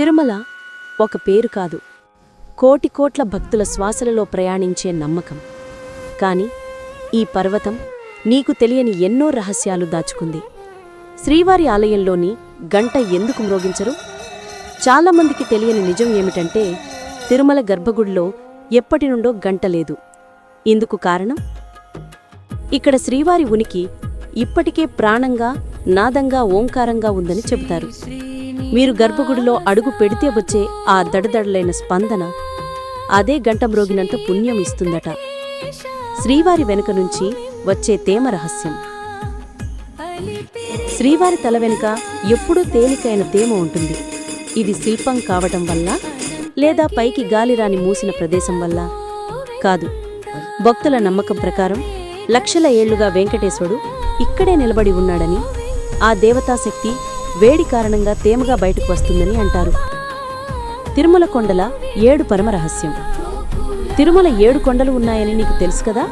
తిరుమల ఒక పేరు కాదు. కోటి కోట్ల భక్తుల శ్వాసలలో ప్రయాణించే నమ్మకం. కాని ఈ పర్వతం నీకు తెలియని ఎన్నో రహస్యాలు దాచుకుంది. శ్రీవారి ఆలయంలోని గంట ఎందుకు మ్రోగించరు? చాలామందికి తెలియని నిజం ఏమిటంటే తిరుమల గర్భగుడిలో ఎప్పటి నుండో గంట లేదు. ఇందుకు కారణం? ఇక్కడ శ్రీవారి ఉనికి ఇప్పటికే ప్రాణంగా నాదంగా ఓంకారంగా ఉందని చెబుతారు. మీరు గర్భగుడిలో అడుగు పెడితే వచ్చే ఆ దడదడలైన స్పందన అదే గంట మ్రోగినంత పుణ్యం ఇస్తుందట. శ్రీవారి వెనుక నుంచి వచ్చే తేమ రహస్యం. శ్రీవారి తల వెనుక ఎప్పుడూ తేలికైన తేమ ఉంటుంది. ఇది శిల్పం కావటం వల్ల లేదా పైకి గాలిరాని మూసిన ప్రదేశం వల్ల కాదు. భక్తుల నమ్మకం ప్రకారం లక్షల ఏళ్ళుగా వెంకటేశ్వరుడు ఇక్కడే నిలబడి ఉన్నాడని ఆ దేవతాశక్తి వేడి కారణంగా తేమగా బయటకు వస్తుందని అంటారు. తిరుమల కొండల ఏడు పరమ రహస్యం. తిరుమల ఏడు కొండలు ఉన్నాయని నీకు తెలుసు కదా?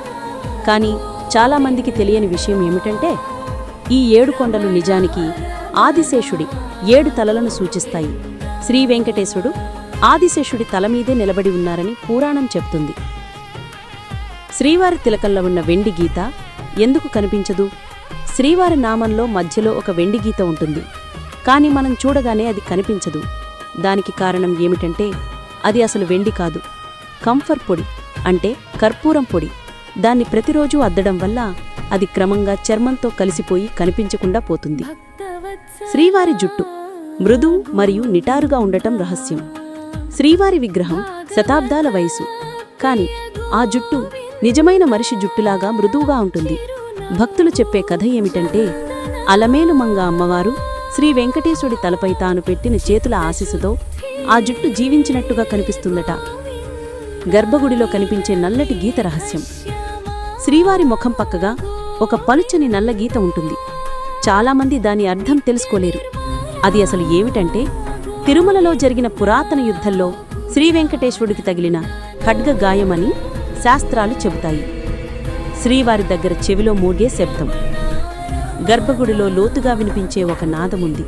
కానీ చాలామందికి తెలియని విషయం ఏమిటంటే ఈ ఏడు కొండలు నిజానికి ఆదిశేషుడి ఏడు తలలను సూచిస్తాయి. శ్రీ వెంకటేశుడు ఆదిశేషుడి తల మీదే నిలబడి ఉన్నారని పురాణం చెప్తుంది. శ్రీవారి తిలకంలో ఉన్న వెండి గీత ఎందుకు కనిపించదు? శ్రీవారి నామంలో మధ్యలో ఒక వెండి గీత ఉంటుంది. కాని మనం చూడగానే అది కనిపించదు. దానికి కారణం ఏమిటంటే అది అసలు వెండి కాదు. కంఫర్ పొడి అంటే కర్పూరం పొడి. దాన్ని ప్రతిరోజూ అద్దడం వల్ల అది క్రమంగా చర్మంతో కలిసిపోయి కనిపించకుండా పోతుంది. శ్రీవారి జుట్టు మృదు మరియు నిటారుగా ఉండటం రహస్యం. శ్రీవారి విగ్రహం శతాబ్దాల వయసు కాని ఆ జుట్టు నిజమైన మనిషి జుట్టులాగా మృదువుగా ఉంటుంది. భక్తులు చెప్పే కథ ఏమిటంటే అలమేలు మంగ అమ్మవారు శ్రీ వెంకటేశుడి తలపై తాను పెట్టిన చేతుల ఆశీస్సుతో ఆ జుట్టు జీవించినట్టుగా కనిపిస్తుందట. గర్భగుడిలో కనిపించే నల్లటి గీత రహస్యం. శ్రీవారి ముఖం పక్కగా ఒక పలుచని నల్ల గీత ఉంటుంది. చాలామంది దాని అర్థం తెలుసుకోలేరు. అది అసలు ఏమిటంటే తిరుమలలో జరిగిన పురాతన యుద్ధంలో శ్రీవెంకటేశ్వరుడికి తగిలిన ఖడ్గ గాయమని శాస్త్రాలు చెబుతాయి. శ్రీవారి దగ్గర చెవిలో మోగే శబ్దం. గర్భగుడిలో లోతుగా వినిపించే ఒక నాదముంది.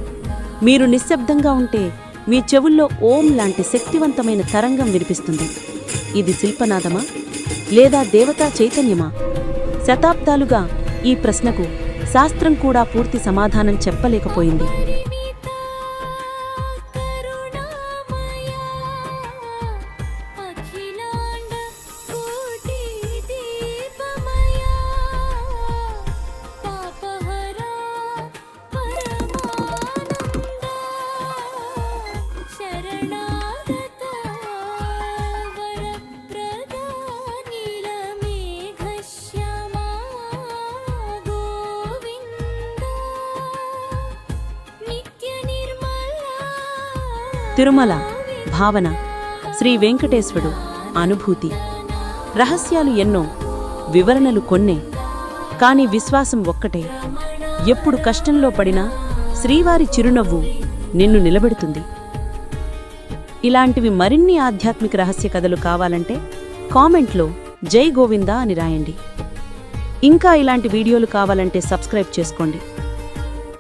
మీరు నిశ్శబ్దంగా ఉంటే మీ చెవుల్లో ఓం లాంటి శక్తివంతమైన తరంగం వినిపిస్తుంది. ఇది శిల్పనాదమా? లేదా దేవతా చైతన్యమా? శతాబ్దాలుగా ఈ ప్రశ్నకు శాస్త్రం కూడా పూర్తి సమాధానం చెప్పలేకపోయింది. తిరుమల భావన శ్రీ వెంకటేశ్వరుడు అనుభూతి. రహస్యాలు ఎన్నో వివరణలు కొన్నే కాని విశ్వాసం ఒక్కటే. ఎప్పుడు కష్టంలో పడినా శ్రీవారి చిరునవ్వు నిన్ను నిలబెడుతుంది. ఇలాంటివి మరిన్ని ఆధ్యాత్మిక రహస్య కథలు కావాలంటే కామెంట్లో జై గోవిందా అని రాయండి. ఇంకా ఇలాంటి వీడియోలు కావాలంటే సబ్స్క్రైబ్ చేసుకోండి.